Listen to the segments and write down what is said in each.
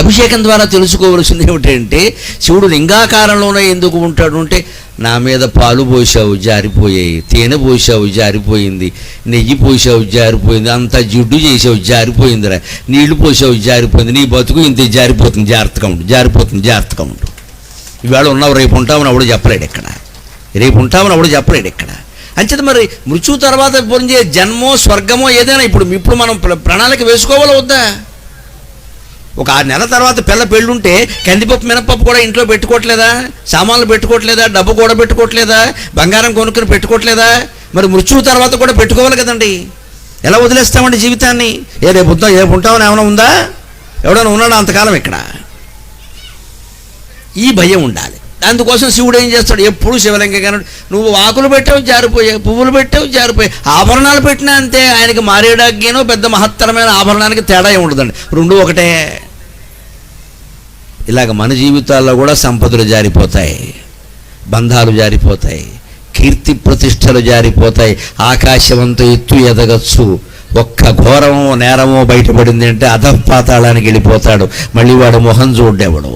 అభిషేకం ద్వారా తెలుసుకోవలసింది ఏమిటంటే శివుడు లింగాకారంలోనే ఎందుకు ఉంటాడు అంటే నా మీద పాలు పోసావు జారిపోయాయి తేనె పోసావు జారిపోయింది నెయ్యి పోసావు జారిపోయింది అంతా జిడ్డు చేసావు జారిపోయిందిరా నీళ్ళు పోసావు జారిపోయింది నీ బతుకు ఇంత జారిపోతుంది జాగ్రత్తగా ఉండు జారిపోతుంది జాగ్రత్తగా ఉండు. ఇవాళ ఉన్నావు రేపు ఉంటామని అప్పుడు చెప్పలేడు ఇక్కడ రేపు ఉంటామని అప్పుడు చెప్పలేడు ఇక్కడ అంచేత మరి మృత్యు తర్వాత పొందే జన్మో స్వర్గమో ఏదైనా ఇప్పుడు ఇప్పుడు మనం ప్రణాళిక వేసుకోవాలో వద్దా? ఒక ఆరు నెలల తర్వాత పిల్ల పెళ్ళుంటే కందిపప్పు మినపప్పు కూడా ఇంట్లో పెట్టుకోవట్లేదా? సామాన్లు పెట్టుకోవట్లేదా? డబ్బు కూడా పెట్టుకోవట్లేదా? బంగారం కొనుక్కుని పెట్టుకోవట్లేదా? మరి మృత్యువు తర్వాత కూడా పెట్టుకోవాలి కదండి. ఎలా వదిలేస్తామండి జీవితాన్ని? ఏ రేపు ఉంటాం రేపు ఉంటామని ఏమైనా ఉందా? ఎవడైనా ఉన్నాడా అంతకాలం ఇక్కడ? ఈ భయం ఉండాలి. అందుకోసం శివుడు ఏం చేస్తాడు? ఎప్పుడు శివలింగ నువ్వు ఆకులు పెట్టావు జారిపోయావు పువ్వులు పెట్టావు జారిపోయావు. ఆభరణాలు పెట్టినా అంతే. ఆయనకి మారేడాగ్యనో పెద్ద మహత్తరమైన ఆభరణానికి తేడా ఏమి ఉండదండి. రెండు ఒకటే. ఇలాగ మన జీవితాల్లో కూడా సంపదలు జారిపోతాయి బంధాలు జారిపోతాయి కీర్తి ప్రతిష్టలు జారిపోతాయి ఆకాశవంత ఎత్తు ఎదగచ్చు. ఒక్క ఘోరమో నేరమో బయటపడింది అంటే అధపాతాళానికి వెళ్ళిపోతాడు. మళ్ళీ వాడు మొహం చూడేవాడు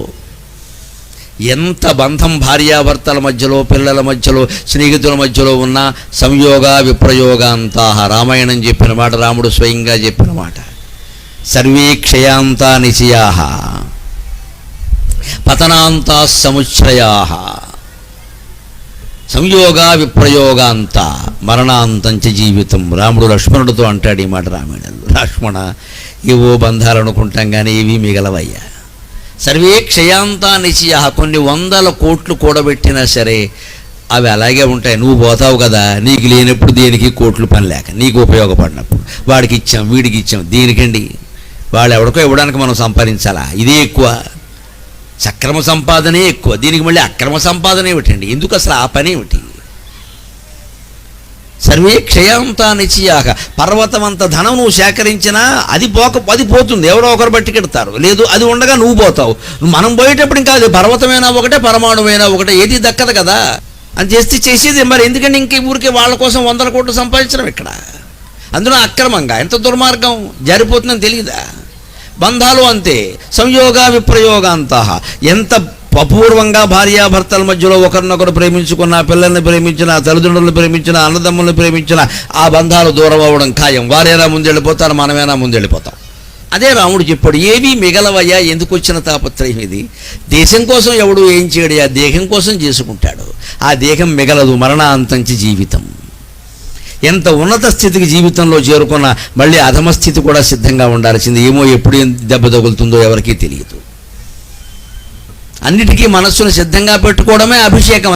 ఎంత బంధం భార్యాభర్తల మధ్యలో పిల్లల మధ్యలో స్నేహితుల మధ్యలో ఉన్న సంయోగ విప్రయోగాంతా రామాయణం చెప్పిన మాట రాముడు స్వయంగా చెప్పిన మాట. సర్వే క్షయాంతా నిశయా పతనాంతా సముచ్చయా సంయోగ విప్రయోగాంత మరణాంతంచ జీవితం. రాముడు లక్ష్మణుడితో అంటాడు ఈ మాట రామాయణంలో. లక్ష్మణ ఏవో బంధాలు అనుకుంటాం కానీ ఇవి మిగలవయ్యా. సర్వే క్షయాంతా నిశయ కొన్ని వందల కోట్లు కూడబెట్టినా సరే అవి అలాగే ఉంటాయి. నువ్వు పోతావు కదా నీకు లేనప్పుడు దేనికి కోట్లు పని లేక నీకు ఉపయోగపడినప్పుడు. వాడికి ఇచ్చాం వీడికి ఇచ్చాం దీనికండి? వాళ్ళు ఎవడికో ఇవ్వడానికి మనం సంపాదించాలా? ఇదే ఎక్కువ. సక్రమ సంపాదనే ఎక్కువ. దీనికి మళ్ళీ అక్రమ సంపాదన ఏమిటండి? ఎందుకు అసలు ఆ పని ఏమిటి? సర్వే క్షయాంతా నిశ్చయాక పర్వతమంత ధనం నువ్వు సేకరించినా అది పోక అది పోతుంది. ఎవరో ఒకరు బట్టికెడతారు లేదు అది ఉండగా నువ్వు పోతావు. మనం పోయేటప్పుడు ఇంకా అది పర్వతమైనా ఒకటే పరమాణుమైనా ఒకటే. ఏది దక్కదు కదా. అని చేస్తే చేసేది. మరి ఎందుకంటే ఇంక ఊరికే వాళ్ళ కోసం వందల కోట్లు సంపాదించడం ఇక్కడ? అందులో అక్రమంగా. ఎంత దుర్మార్గం? జారిపోతుందని తెలియదా? బంధాలు అంతే. సంయోగ విప్రయోగాంత. ఎంత అపూర్వంగా భార్యాభర్తల మధ్యలో ఒకరినొకరు ప్రేమించుకున్న పిల్లల్ని ప్రేమించిన తల్లిదండ్రులను ప్రేమించిన అన్నదమ్ములను ప్రేమించిన ఆ బంధాలు దూరం అవ్వడం ఖాయం. వారేనా ముందెళ్ళిపోతారు మనమేనా ముందెళ్ళిపోతాం. అదే రాముడు చెప్పాడు ఏవి మిగలవయ్యా ఎందుకు వచ్చిన తాపత్రయం ఇది? దేశం కోసం ఎవడు ఏం చేయడు ఆ దేహం కోసం చేసుకుంటాడు. ఆ దేహం మిగలదు మరణాంతంచి జీవితం. ఎంత ఉన్నత స్థితికి జీవితంలో చేరుకున్న మళ్ళీ అధమ స్థితి కూడా సిద్ధంగా ఉండాల్సింది. ఏమో ఎప్పుడు దెబ్బ తగులుతుందో ఎవరికీ తెలియదు. అన్నిటికీ మనస్సును సిద్ధంగా పెట్టుకోవడమే అభిషేకం.